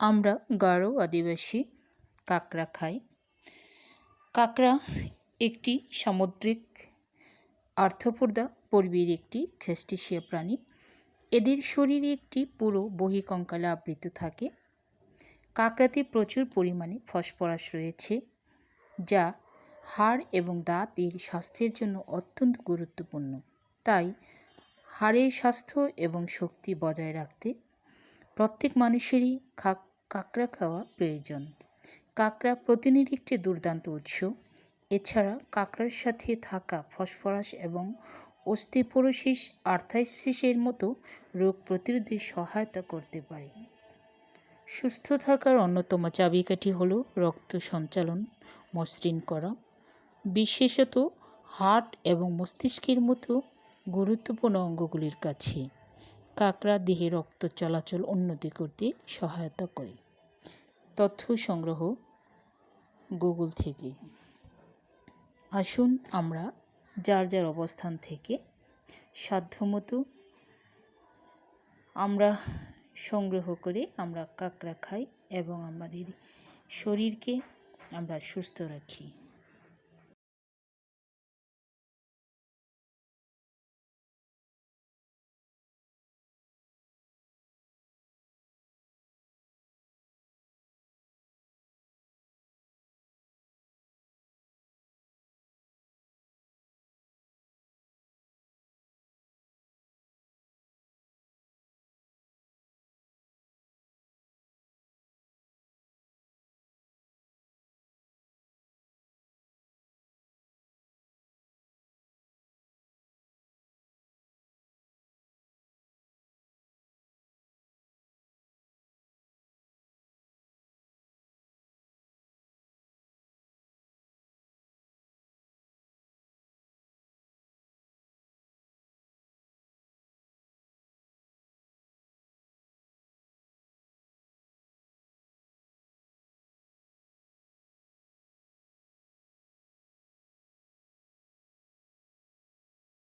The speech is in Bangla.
আমরা গারো আদিবাসী কাঁকড়া খাই। কাঁকড়া একটি সামুদ্রিক আর্থ্রোপোডা পর্বের একটি খ্রিস্টিসীয় প্রাণী। এদের শরীরে একটি পুরো বহিকঙ্কালে আবৃত থাকে। কাঁকড়াতে প্রচুর পরিমাণে ফসফরাস রয়েছে, যা হাড় এবং দাঁত এর স্বাস্থ্যের জন্য অত্যন্ত গুরুত্বপূর্ণ। তাই হাড়ের স্বাস্থ্য এবং শক্তি বজায় রাখতে প্রত্যেক মানুষেরই কাঁকড়া খাওয়া প্রয়োজন। কাঁকড়া প্রোটিনের একটি দুর্দান্ত উৎস। এছাড়া কাঁকড়ার সাথে থাকা ফসফরাস এবং অস্টিপোরোসিস আর্থাইসিসের মতো রোগ প্রতিরোধে সহায়তা করতে পারে। সুস্থ থাকার অন্যতম চাবিকাঠি হল রক্ত সঞ্চালন, মসৃণ করা। বিশেষত হার্ট এবং মস্তিষ্কের মতো গুরুত্বপূর্ণ অঙ্গগুলির কাছে। কাঁকড়া দেহে রক্ত চলাচল উন্নতি করতে সহায়তা করে। তথ্য সংগ্রহ গুগল থেকে। আসুন আমরা যার যার অবস্থান থেকে সাধ্যমতো আমরা সংগ্রহ করে আমরা কাঁকড়া খাই এবং আমাদের শরীরকে আমরা সুস্থ রাখি।